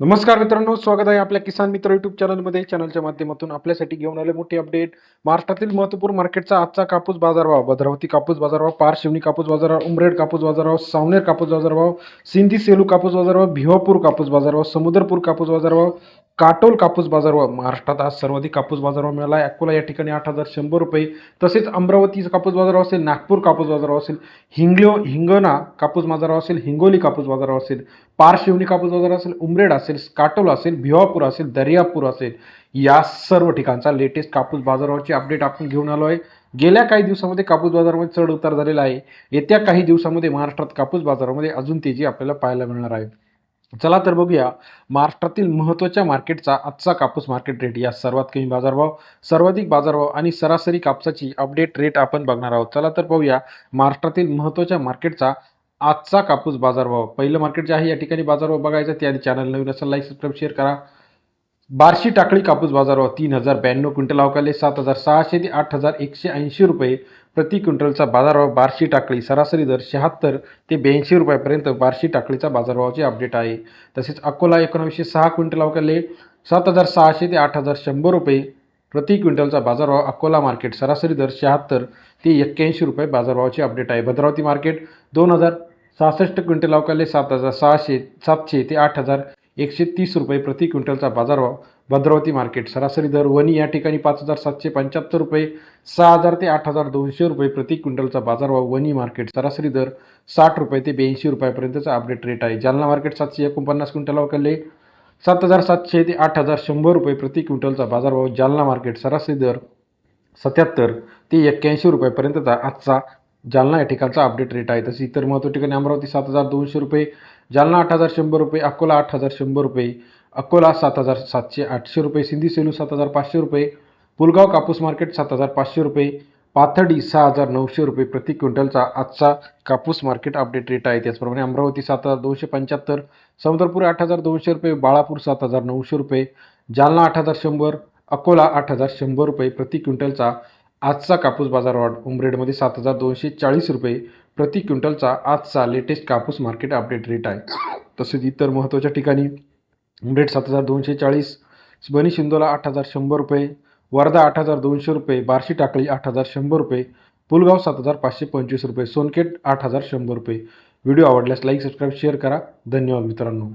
नमस्कार मित्रांनो स्वागत आहे आपल्या किसान मित्र युट्यूब चॅनलमध्ये चॅनलच्या माध्यमातून आपल्यासाठी घेऊन आले मोठे अपडेट महाराष्ट्रातील महत्त्वपूर्ण मार्केटचा आजचा कापूस बाजारभाव. भद्रावती कापूस बाजारभाव पारशिवणी कापूस बाजारभाव उमरेड कापूस बाजारभाव सावनेर कापूस बाजारभाव सिंधी सेलू कापूस बाजारभाव भिवापूर कापूस बाजारभाव समुद्रपूर कापूस बाजारभाव काटोल कापूस बाजारभाव. महाराष्ट्रात आज सर्वाधिक कापूस बाजारभाव मिळाला. आहे अकोला या ठिकाणी आठ हजार शंभर रुपये. तसेच अमरावती कापूस बाजारभाव असेल नागपूर कापूस बाजारभाव असेल हिंगलो हिंगणा कापूस बाजारभाव असेल हिंगोली कापूस बाजारभाव असेल. पारशिवनी कापूस बाजार असेल उमरेड असेल काटोल असेल भिवापूर असेल दर्यापूर असेल या सर्व ठिकाणचा लेटेस्ट कापूस बाजारावरची अपडेट आपण घेऊन आलो आहे. गेल्या काही दिवसामध्ये कापूस बाजारामध्ये चढ उतार झालेला आहे. येत्या काही दिवसामध्ये महाराष्ट्रात कापूस बाजारामध्ये अजून तेजी आपल्याला पाहायला मिळणार आहे. चला तर बघूया महाराष्ट्रातील महत्त्वाच्या मार्केटचा आजचा कापूस मार्केट रेट या सर्वात कमी बाजारभाव सर्वाधिक बाजारभाव आणि सरासरी कापसाची अपडेट रेट आपण बघणार आहोत. चला तर पाहूया महाराष्ट्रातील महत्त्वाच्या मार्केटचा आजचा कापूस बाजारभाव. पहिलं मार्केट जे आहे या ठिकाणी बाजारभाव बघायचा त्याआधी चॅनल नवीन असेल लाईक सबस्क्राईब शेअर करा. बार्शी टाकळी कापूस बाजारभाव तीन हजार ब्याण्णव क्विंटल अवकाले सात हजार सहाशे ते आठ हजार एकशे ऐंशी रुपये प्रति क्विंटलचा बाजारभाव. बार्शी टाकळी सरासरी दर शहात्तर ते ब्याऐंशी रुपयापर्यंत बार्शी टाकळीचा बाजारभावाचे अपडेट आहे. तसेच अकोला एकोणावीसशे सहा क्विंटल अवकाले सात हजार सहाशे ते आठ हजार शंभर रुपये प्रति क्विंटलचा बाजारभाव. अकोला मार्केट सरासरी दर शहात्तर ते एक्क्याऐंशी रुपये बाजारभावाची अपडेट आहे. भद्रावती मार्केट दोन हजार सहासष्ट क्विंटल अवकाले सात हजार सहाशे सातशे ते आठ हजार एकशे तीस रुपये प्रति क्विंटलचा बाजारभाव भद्रावती मार्केट सरासरी दर वणी या ठिकाणी पाच हजार सातशे पंच्याहत्तर रुपये सहा हजार ते आठ हजार दोनशे रुपये प्रति क्विंटलचा बाजारभाव वणी मार्केट सरासरी दर साठ रुपये ते ब्याऐंशी रुपयापर्यंतचा अपडेट रेट आहे. जालना मार्केट सातशे एकोणपन्नास क्विंटल अवकाले सात हजार सातशे ते आठ हजार शंभर रुपये प्रति क्विंटलचा बाजारभाव जालना मार्केट सरासरी दर सत्याहत्तर ते एक्क्याऐंशी रुपयापर्यंतचा आजचा जालना या ठिकाणचा अपडेट रेट आहे. तसे इतर महत्त्व ठिकाणी अमरावती सात हजार दोनशे रुपये जालना आठ हजार शंभर रुपये अकोला आठ हजार शंभर रुपये अकोला सात हजार सातशे आठशे रुपये सिंधी सेलू सात हजार पाचशे रुपये पुलगाव कापूस मार्केट सात हजार पाचशे रुपये पाथडी सहा हजार नऊशे रुपये प्रति क्विंटलचा आजचा कापूस मार्केट अपडेट रेट आहे. त्याचप्रमाणे अमरावती सात हजार दोनशे पंच्याहत्तर समुद्रपूर आठ हजार दोनशे रुपये बाळापूर सात हजार नऊशे रुपये जालना आठ हजार शंभर अकोला आठ हजार शंभर रुपये प्रति क्विंटलचा आजचा कापूस बाजारवाढ उमरेडमध्ये सात हजार दोनशे चाळीस रुपये प्रति क्विंटलचा आजचा लेटेस्ट कापूस मार्केट अपडेट रेट आहे. तसेच इतर महत्त्वाच्या ठिकाणी उमरेड सात हजार दोनशे चाळीस बनी शिंदोला आठ हजार शंभर रुपये वर्धा आठ हजार दोनशे रुपये बार्शी टाकळी आठ हजार शंभर रुपये पुलगाव सात हजार पाचशे पंचवीस रुपये सोनकेट आठ हजार शंभर रुपये. व्हिडिओ आवडल्यास लाईक सबस्क्राईब शेअर करा. धन्यवाद मित्रांनो.